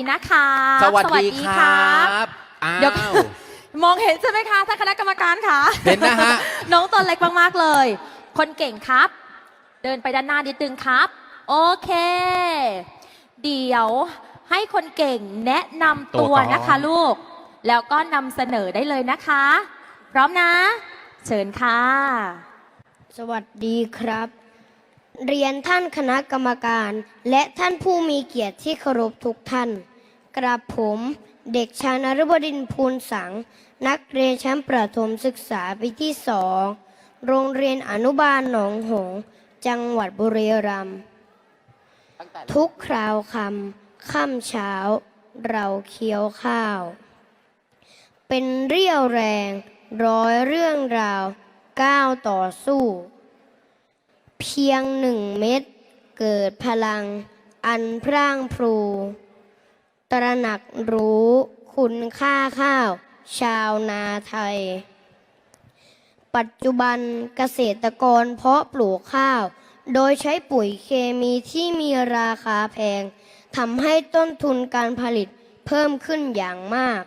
ดีนะคะสวัสดีครับอ้าเดี๋ยววมองเห็นใช่ไหมคะท่านคณะกรรมการคะเห็นนะฮะ น้องตัวเล็กมากๆเลย คนเก่งครับ เดินไปด้านหน้านิดนึงครับ โอเค เดี๋ยวให้คนเก่งแนะนำตัวตัวก่อนนะคะลูก แล้วก็นำเสนอได้เลยนะคะ พร้อมนะ เชิญค่ะ สวัสดีครับ เรียนท่านคณะกรรมการ และท่านผู้มีเกียรติที่เคารพทุกท่าน กระผมเด็กชายนฤบดินทร์ภูลสัง นักเรียนชั้นประถมศึกษาปีที่สองโรงเรียนอนุบาลหนองหงส์จังหวัดบุรีรัมย์ทุกคราวคำค่ำเช้า เราเคี้ยวข้าว เป็นเรี่ยวแรง ร้อยเรื่องราว ก้าวต่อสู้ เพียงหนึ่งเม็ดเกิดพลัง อันพร่างพรูตระหนักรู้คุณค่าข้าว ชาวนาไทย ปัจจุบันเกษตรกรเพาะปลูกข้าว โดยใช้ปุ๋ยเคมีที่มีราคาแพงทำให้ต้นทุนการผลิตเพิ่มขึ้นอย่างมาก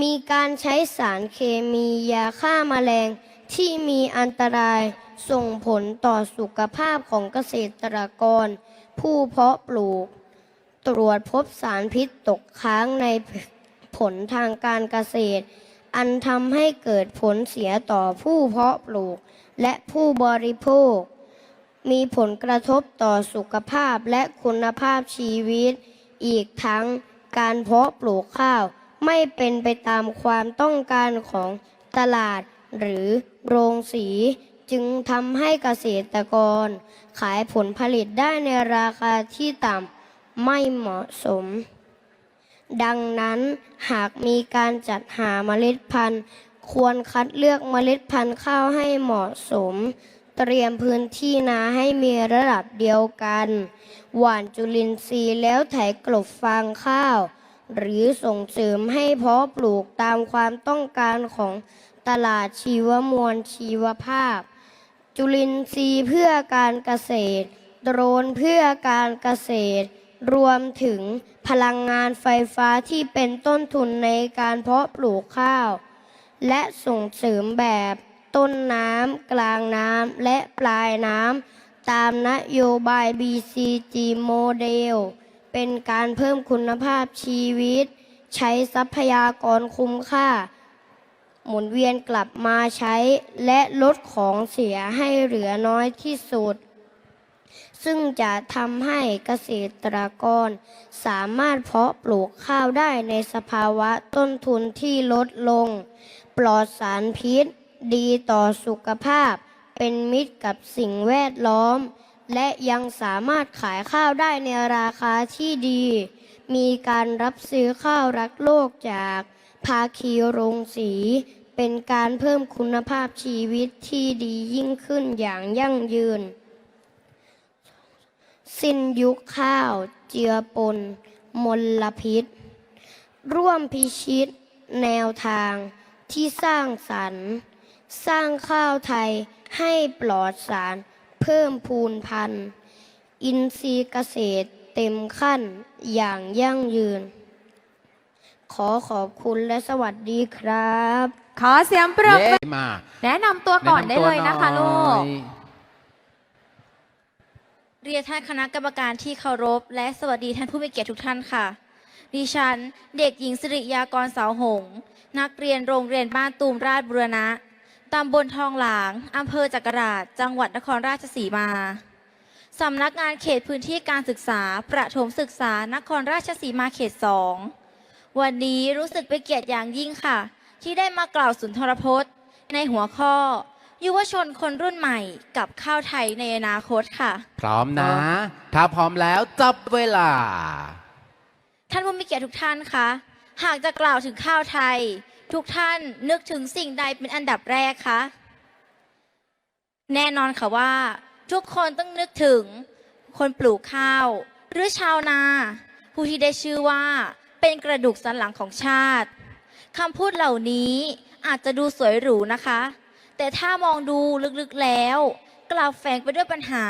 มีการใช้สารเคมียาฆ่ามาแมลงที่มีอันตราย ส่งผลต่อสุขภาพของเกษตรกร ผู้เพาะปลูก ตรวจพบสารพิษตกค้างในผลทางการเกษตร อันทำให้เกิดผลเสียต่อผู้เพาะปลูก และผู้บริโภค มีผลกระทบต่อสุขภาพและคุณภาพชีวิต อีกทั้งการเพาะปลูกข้าว ไม่เป็นไปตามความต้องการของตลาดหรือโรงสี จึงทำให้เกษตรกร ขายผลผลิตได้ในราคาที่ต่ำไม่เหมาะสม ดังนั้นหากมีการจัดหาเมล็ดพันธุ์ ควรคัดเลือกเมล็ดพันธุ์ข้าวให้เหมาะสม เตรียมพื้นที่นาให้มีระดับเดียวกัน หว่านจุลินทรีย์แล้วไถกลบฟางข้าว หรือส่งเสริมให้เพาะปลูกตามความต้องการของตลาดชีวมวลชีวภาพ จุลินทรีย์เพื่อการเกษตร โดรนเพื่อการเกษตร รวมถึงพลังงานไฟฟ้าที่เป็นต้นทุนในการเพาะปลูกข้าว และส่งเสริมแบบต้นน้ำ กลางน้ำ และปลายน้ำ ตามนโยบาย BCG โมเดล เป็นการเพิ่มคุณภาพชีวิต ใช้ทรัพยากรคุ้มค่า หมุนเวียนกลับมาใช้และลดของเสียให้เหลือน้อยที่สุด ซึ่งจะทำให้เกษตรกร สามารถเพาะปลูกข้าวได้ในสภาวะต้นทุนที่ลดลง ปลอดสารพิษ ดีต่อสุขภาพ เป็นมิตรกับสิ่งแวดล้อม และยังสามารถขายข้าวได้ในราคาที่ดี มีการรับซื้อข้าวรักโลกจาก ภาคีโรงสี เป็นการเพิ่มคุณภาพชีวิตที่ดียิ่งขึ้นอย่างยั่งยืน สิ้นยุคข้าวเจือปน มลพิษ ร่วมพิชิต แนวทางที่สร้างสรรค์ สร้างข้าวไทยให้ปลอดสาร เพิ่มพูนพันธุ์ อินทรีย์เกษตรเต็มขั้นอย่างยั่งยืน ขอขอบคุณและสวัสดีครับ ขอเสียงปรบมือเย้มาแนะนำตัวก่อนได้เลยนะคะแำลูตัวหกน่อยเรียนท่านคณะกรรมการที่เคารพ และสวัสดีท่านผู้มีเกียรติทุกท่านค่ะ ดิฉัน เด็กหญิงสิริยากรเสาหงส์นักเรียนโรงเรียนบ้านตูมราชบุรณะตำบลทองหลางอำเภอจักราชจังหวัดนครราชสีมาสำนักงานเขตพื้นที่การศึกษา ประถมศึกษานครราชสีมาเขตสอง วันนี้รู้สึกเป็นเกียรติอย่างยิ่งค่ะ ที่ได้มากล่าวสุนทรพจน์ ในหัวข้อ ยุวชนคนรุ่นใหม่กับข้าวไทยในอนาคตค่ะ พร้อมนะ ถ้าพร้อมแล้วจับเวลา ท่านผู้มีเกียรติทุกท่านคะหากจะกล่าวถึงข้าวไทย ทุกท่านนึกถึงสิ่งใดเป็นอันดับแรกคะแน่นอนค่ะว่า ทุกคนต้องนึกถึง คนปลูกข้าว หรือชาวนา ผู้ที่ได้ชื่อว่า เป็นกระดูกสันหลังของชาติคำพูดเหล่านี้อาจจะดูสวยหรูนะคะ แต่ถ้ามองดูลึกๆแล้ว กลับแฝงไปด้วยปัญหา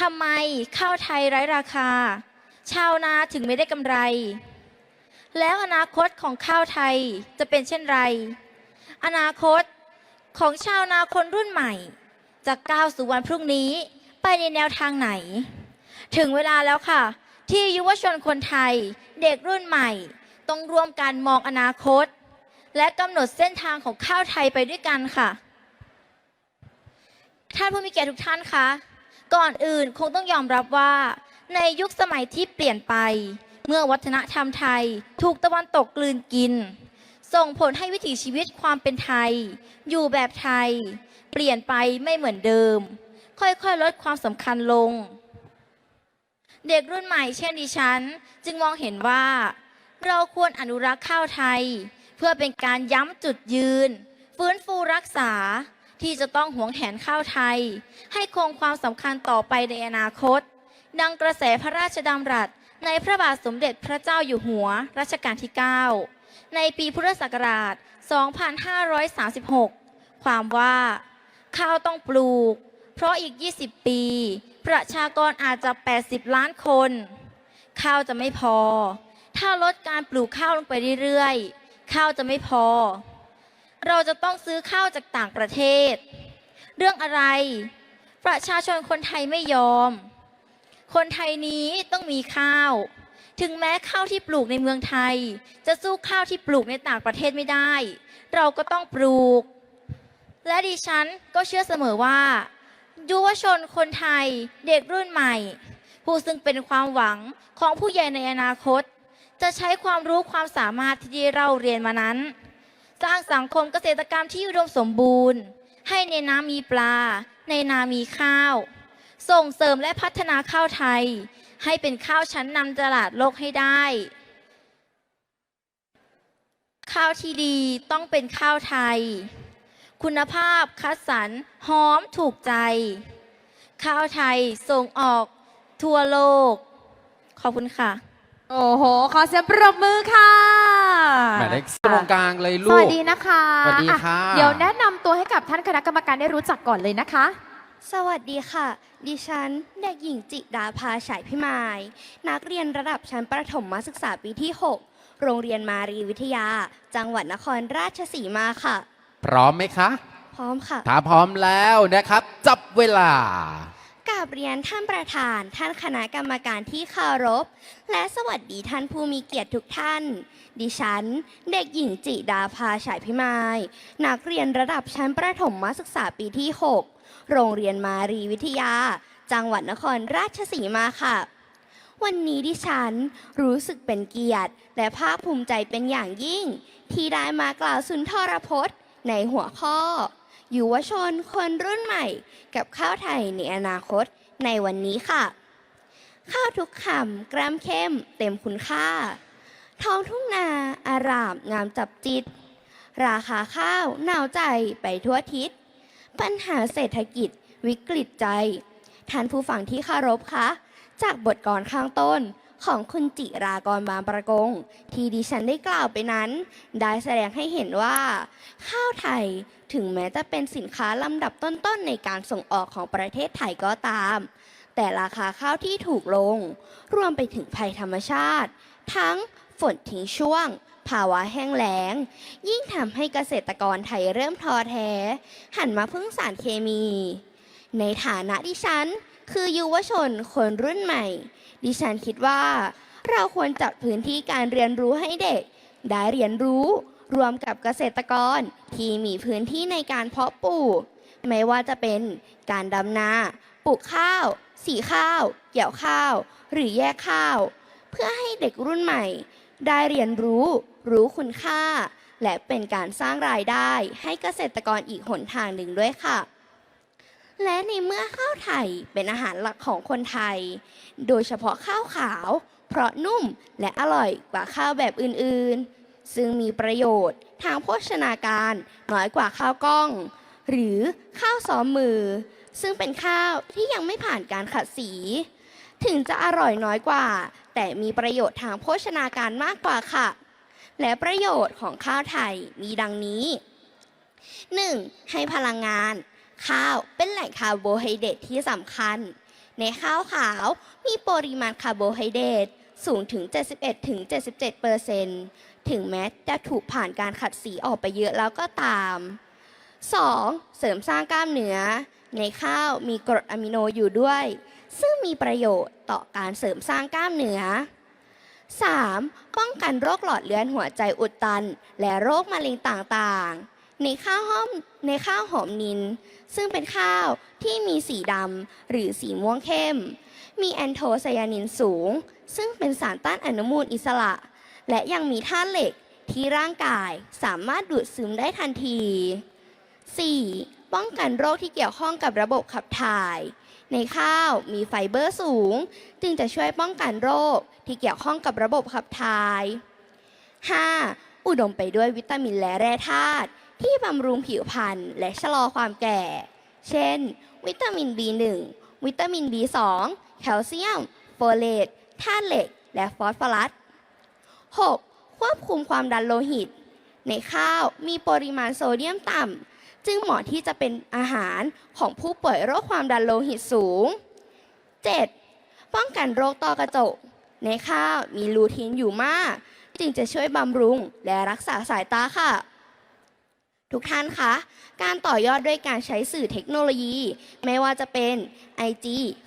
ทำไมข้าวไทยไร้ราคา ชาวนาถึงไม่ได้กำไร แล้วอนาคตของข้าวไทยจะเป็นเช่นไร อนาคตของชาวนาคนรุ่นใหม่ จะก้าวสู่วันพรุ่งนี้ไปในแนวทางไหน ถึงเวลาแล้วค่ะ ที่ยุวชนคนไทยเด็กรุ่นใหม่ ต้องร่วมกันมองอนาคต และกำหนดเส้นทางของข้าวไทยไปด้วยกันค่ะ ท่านผู้มีเกียรติทุกท่านคะก่อนอื่นคงต้องยอมรับว่า ในยุคสมัยที่เปลี่ยนไป เมื่อวัฒนธรรมไทยถูกตะวันตกกลืนกิน ส่งผลให้วิถีชีวิตความเป็นไทย อยู่แบบไทย เปลี่ยนไปไม่เหมือนเดิม ค่อยๆลดความสำคัญลง เด็กรุ่นใหม่เช่นดิฉัน จึงมองเห็นว่า เราควรอนุรักษ์ข้าวไทย เพื่อเป็นการย้ำจุดยืน ฟื้นฟูรักษาที่จะต้องหวงแหนข้าวไทย ให้คงความสำคัญต่อไปในอนาคต ดังกระแสพระราชดำรัสในพระบาทสมเด็จพระเจ้าอยู่หัวรัชกาลที่ 9 ในปีพุทธศักราช 2536 ความว่า ข้าวต้องปลูก เพราะอีก 20 ปี ประชากรอาจจะ 80 ล้านคน ข้าวจะไม่พอ ถ้าลดการปลูกข้าวลงไปเรื่อยๆ ข้าวจะไม่พอ เราจะต้องซื้อข้าวจากต่างประเทศ เรื่องอะไร ประชาชนคนไทยไม่ยอม คนไทยนี้ต้องมีข้าว ถึงแม้ข้าวที่ปลูกในเมืองไทย จะสู้ข้าวที่ปลูกในต่างประเทศไม่ได้ เราก็ต้องปลูก และดิฉันก็เชื่อเสมอว่า ยุวชนคนไทยเด็กรุ่นใหม่ ผู้ซึ่งเป็นความหวังของผู้ใหญ่ในอนาคต จะใช้ความรู้ความสามารถที่ได้เราเรียนมานั้น สร้างสังคมเกษตรกรรมที่อุดมสมบูรณ์ ให้ในน้ำมีปลา ในนามีข้าว ส่งเสริมและพัฒนาข้าวไทย ให้เป็นข้าวชั้นนำตลาดโลกให้ได้ ข้าวที่ดีต้องเป็นข้าวไทย คุณภาพคัดสรรหอมถูกใจ ข้าวไทยส่งออกทั่วโลก ขอบคุณค่ะ โอ้โห ขอเสียงปรบมือค่ะหมายเลขตรงกลางเลยสลูวักสดีนะคะสวัสดีอ่ค่ะ เดี๋ยวแนะนำตัวให้กับท่านคณะกรรมการได้รู้จักก่อนเลยนะคะ สวัสดีค่ะ ดิฉันเด็กหญิงจิดาภาฉายพิมาย นักเรียนระดับชั้นประถมศึกษาปีที่ 6 โรงเรียนมารีวิทยา จังหวัดนครราชสีมาค่ะ พร้อมไหมคะ พร้อมค่ะถ้าพร้อมแล้วนะครับ จับเวลา กราบเรียนท่านประธาน ท่านคณะกรรมการที่เคารพ และสวัสดีท่านผู้มีเกียรติทุกท่าน ดิฉัน เด็กหญิงจิดาภาฉายพิมาย นักเรียนระดับชั้นประถมศึกษาปีที่ 6 โรงเรียนมารีวิทยา จังหวัดนครราชสีมาค่ะ วันนี้ดิฉันรู้สึกเป็นเกียรติ และภาคภูมิใจเป็นอย่างยิ่ง ที่ได้มากล่าวสุนทรพจน์ ในหัวข้อ ยุวชนคนรุ่นใหม่ กับข้าวไทยในอนาคตในวันนี้ค่ะ ข้าวทุกคำกรมเข้มเต็มคุณค่า ท้องทุ่งนาอารามงามจับจิต ราคาข้าวหนาวใจไปทั่วทิศ ปัญหาเศรษฐกิจวิกฤตใจ ท่านผู้ฟังที่คารพคะ จากบทกรข้างต้น ของคุณจิรากรบางประกง ที่ดิฉันได้กล่าวไปนั้น ได้แสดงให้เห็นว่า ข้าวไทยถึงแม้จะเป็นสินค้าลำดับต้นๆ ในการส่งออกของประเทศไทยก็ตาม แต่ราคาข้าวที่ถูกลง รวมไปถึงภัยธรรมชาติ ทั้งฝนทิ้งช่วง ภาวะแห้งแล้ง ยิ่งทำให้เกษตรกรไทยเริ่มท้อแท้ หันมาพึ่งสารเคมี ในฐานะดิฉัน คือยุวชนคนรุ่นใหม่ ดิฉันคิดว่า เราควรจัดพื้นที่การเรียนรู้ให้เด็ก ได้เรียนรู้ รวมกับเกษตรกรที่มีพื้นที่ในการเพาะปลูก ไม่ว่าจะเป็นการดำนา ปลูกข้าว สีข้าว เกี่ยวข้าว หรือแยกข้าว เพื่อให้เด็กรุ่นใหม่ ได้เรียนรู้ รู้คุณค่า และเป็นการสร้างรายได้ให้เกษตรกรอีกหนทางหนึ่งด้วยค่ะ และในเมื่อข้าวไทยเป็นอาหารหลักของคนไทย โดยเฉพาะข้าวขาว เพราะนุ่มและอร่อยกว่าข้าวแบบอื่นๆ ซึ่งมีประโยชน์ทางโภชนาการน้อยกว่าข้าวกล้อง หรือข้าวซ้อมมือ ซึ่งเป็นข้าวที่ยังไม่ผ่านการขัดสี ถึงจะอร่อยน้อยกว่า แต่มีประโยชน์ทางโภชนาการมากกว่าค่ะ และประโยชน์ของข้าวไทยมีดังนี้ 1. ให้พลังงาน ข้าวเป็นแหล่งคาร์โบไฮเดรตที่สำคัญ ในข้าวขาวมีปริมาณคาร์โบไฮเดรตสูงถึง 71ถึง77เปอร์เซถึงแม้จะถูกผ่านการขัดสีออกไปเยอะแล้วก็ตาม 2. เสริมสร้างกล้ามเนื้อ ในข้าวมีกรดอะมิโนอยู่ด้วย ซึ่งมีประโยชน์ต่อการเสริมสร้างกล้ามเนื้อ 3. ป้องกันโรคหลอดเลือดหัวใจอุดตัน และโรคมะเร็งต่างๆ ในข้าวหอมในข้าวหอมนิน ซึ่งเป็นข้าวที่มีสีดำหรือสีม่วงเข้ม มีแอนโทไซยานินสูง ซึ่งเป็นสารต้านอนุมูลอิสระ และยังมีธาตุเหล็กที่ร่างกายสามารถดูดซึมได้ทันที 4. ป้องกันโรคที่เกี่ยวข้องกับระบบขับถ่าย ในข้าวมีไฟเบอร์สูง จึงจะช่วยป้องกันโรคที่เกี่ยวข้องกับระบบขับถ่าย 5. อุดมไปด้วยวิตามินและแร่ธาตุ ที่บำรุงผิวพรรณและชะลอความแก่ เช่น วิตามิน B1 วิตามิน B2 แคลเซียม โฟเลตธาตุเหล็ก และฟอสฟอรัส 6. ควบคุมความดันโลหิต ในข้าวมีปริมาณโซเดียมต่ำ จึงเหมาะที่จะเป็นอาหารของผู้ป่วยโรคความดันโลหิตสูง 7. ป้องกันโรคต้อกระจก ในข้าวมีลูทีนอยู่มาก จึงจะช่วยบำรุงและรักษาสายตาค่ะ ทุกท่านคะการต่อยอดด้วยการใช้สื่อเทคโนโลยี ไม่ว่าจะเป็น IG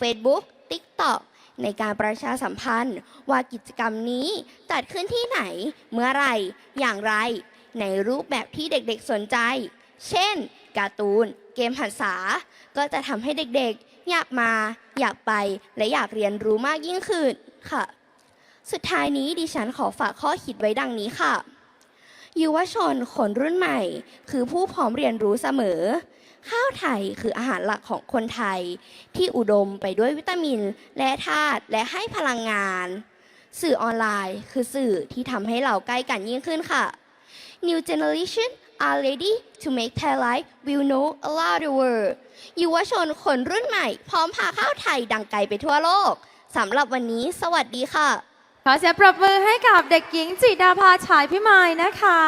Facebook TikTok ในการประชาสัมพันธ์ ว่ากิจกรรมนี้จัดขึ้นที่ไหน เมื่อไรอย่างไร ในรูปแบบที่เด็กๆสนใจ เช่น การ์ตูน เกมหันษา ก็จะทำให้เด็กๆ อยากมา อยากไปและอยากเรียนรู้มากยิ่งขึ้นค่ะ สุดท้ายนี้ดิฉันขอฝากข้อคิดไว้ดังนี้ค่ะ ยุวชนคนรุ่นใหม่ คือผู้พร้อมเรียนรู้เสมอ ข้าวไทยคืออาหารหลักของคนไทย ที่อุดมไปด้วยวิตามินและธาตุและให้พลังงาน สื่อออนไลน์คือสื่อที่ทำให้เราใกล้กันยิ่งขึ้นค่ะ New generation are ready to make Thai life will know around the world ยุวชนคนรุ่นใหม่ พร้อมพาข้าวไทยดังไกลไปทั่วโลกสำหรับวันนี้ สวัสดีค่ะ ขอเสียงปรบมือให้กับเด็กหญิงจิดาภาฉายพิมายนะคะ